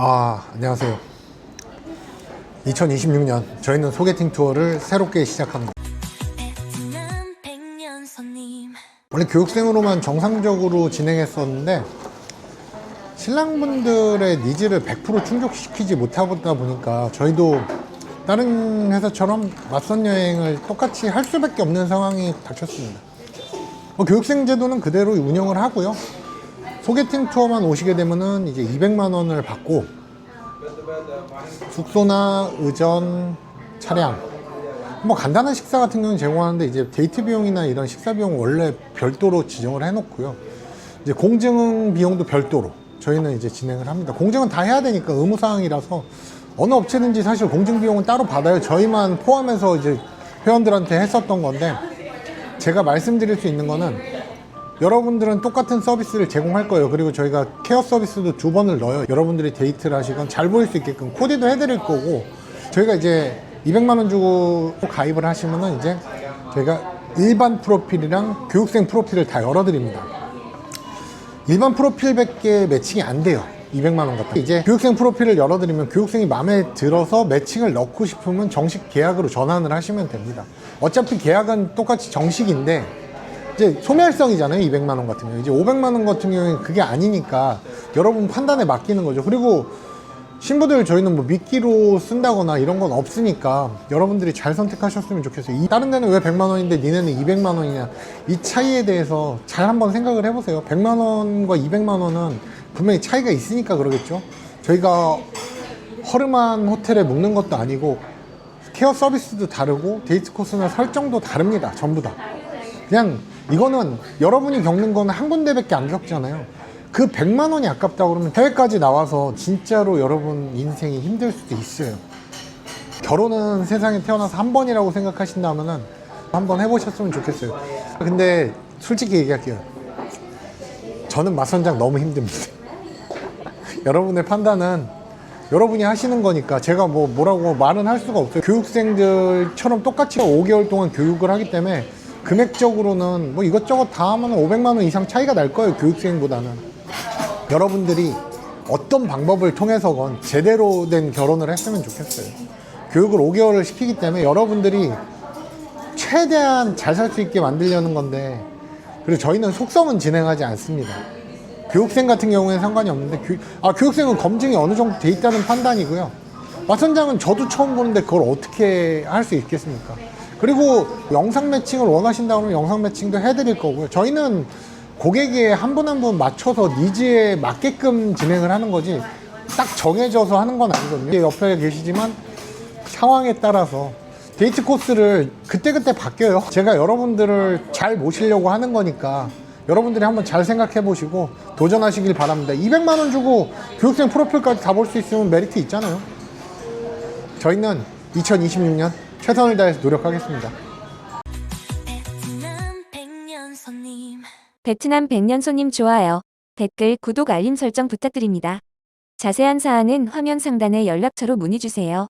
아, 안녕하세요. 2026년 저희는 소개팅 투어를 새롭게 시작합니다. 원래 교육생으로만 정상적으로 진행했었는데 신랑분들의 니즈를 100% 충족시키지 못하다 보니까 저희도 다른 회사처럼 맞선 여행을 똑같이 할 수밖에 없는 상황이 닥쳤습니다. 뭐 교육생 제도는 그대로 운영을 하고요. 소개팅 투어만 오시게 되면은 이제 200만 원을 받고 숙소나 의전, 차량, 뭐 간단한 식사 같은 경우는 제공하는데 이제 데이트 비용이나 이런 식사 비용 원래 별도로 지정을 해놓고요. 이제 공증 비용도 별도로 저희는 이제 진행을 합니다. 공증은 다 해야 되니까 의무 사항이라서 어느 업체든지 사실 공증 비용은 따로 받아요. 저희만 포함해서 이제 회원들한테 했었던 건데 제가 말씀드릴 수 있는 거는 여러분들은 똑같은 서비스를 제공할 거예요. 그리고 저희가 케어 서비스도 두 번을 넣어요. 여러분들이 데이트를 하시건 잘 보일 수 있게끔 코디도 해드릴 거고 저희가 이제 200만 원 주고 가입을 하시면은 이제 저희가 일반 프로필이랑 교육생 프로필을 다 열어드립니다. 일반 프로필밖에 매칭이 안 돼요. 200만 원 같은. 이제 교육생 프로필을 열어드리면 교육생이 마음에 들어서 매칭을 넣고 싶으면 정식 계약으로 전환을 하시면 됩니다. 어차피 계약은 똑같이 정식인데 이제 소멸성이잖아요. 200만 원 같은 경우. 이제 500만 원 같은 경우에는 그게 아니니까 여러분 판단에 맡기는 거죠. 그리고 신부들 저희는 뭐 미끼로 쓴다거나 이런 건 없으니까 여러분들이 잘 선택하셨으면 좋겠어요. 이 다른 데는 왜 100만 원인데 니네는 200만 원이냐. 이 차이에 대해서 잘 한번 생각을 해보세요. 100만 원과 200만 원은 분명히 차이가 있으니까 그러겠죠. 저희가 허름한 호텔에 묵는 것도 아니고 케어 서비스도 다르고 데이트 코스나 설정도 다릅니다. 전부 다. 그냥 이거는 여러분이 겪는 거는 한 군데밖에 안 겪잖아요. 그 100만 원이 아깝다 그러면 해외까지 나와서 진짜로 여러분 인생이 힘들 수도 있어요. 결혼은 세상에 태어나서 한 번이라고 생각하신다면은 한번 해보셨으면 좋겠어요. 근데 솔직히 얘기할게요. 저는 맞선장 너무 힘듭니다. 여러분의 판단은 여러분이 하시는 거니까 제가 뭐 뭐라고 말은 할 수가 없어요. 교육생들처럼 똑같이 5개월 동안 교육을 하기 때문에 금액적으로는 뭐 이것저것 다 하면 500만 원 이상 차이가 날 거예요. 교육생보다는. 여러분들이 어떤 방법을 통해서건 제대로 된 결혼을 했으면 좋겠어요. 교육을 5개월을 시키기 때문에 여러분들이 최대한 잘 살 수 있게 만들려는 건데 그리고 저희는 속성은 진행하지 않습니다. 교육생 같은 경우에는 상관이 없는데 교, 아, 교육생은 검증이 어느 정도 돼 있다는 판단이고요. 마선장은 저도 처음 보는데 그걸 어떻게 할 수 있겠습니까? 그리고 영상 매칭을 원하신다 그러면 영상 매칭도 해드릴 거고요. 저희는 고객의 한 분 한 분 맞춰서 니즈에 맞게끔 진행을 하는 거지 딱 정해져서 하는 건 아니거든요. 옆에 계시지만 상황에 따라서 데이트 코스를 그때그때 바뀌어요. 제가 여러분들을 잘 모시려고 하는 거니까 여러분들이 한번 잘 생각해 보시고 도전하시길 바랍니다. 200만 원 주고 교육생 프로필까지 다 볼 수 있으면 메리트 있잖아요. 저희는 2026년 최선을 다해서 노력하겠습니다. 베트남 백년 손님 베트남 백년 손님 좋아요. 댓글, 구독, 알림 설정 부탁드립니다. 자세한 사항은 화면 상단의 연락처로 문의 주세요.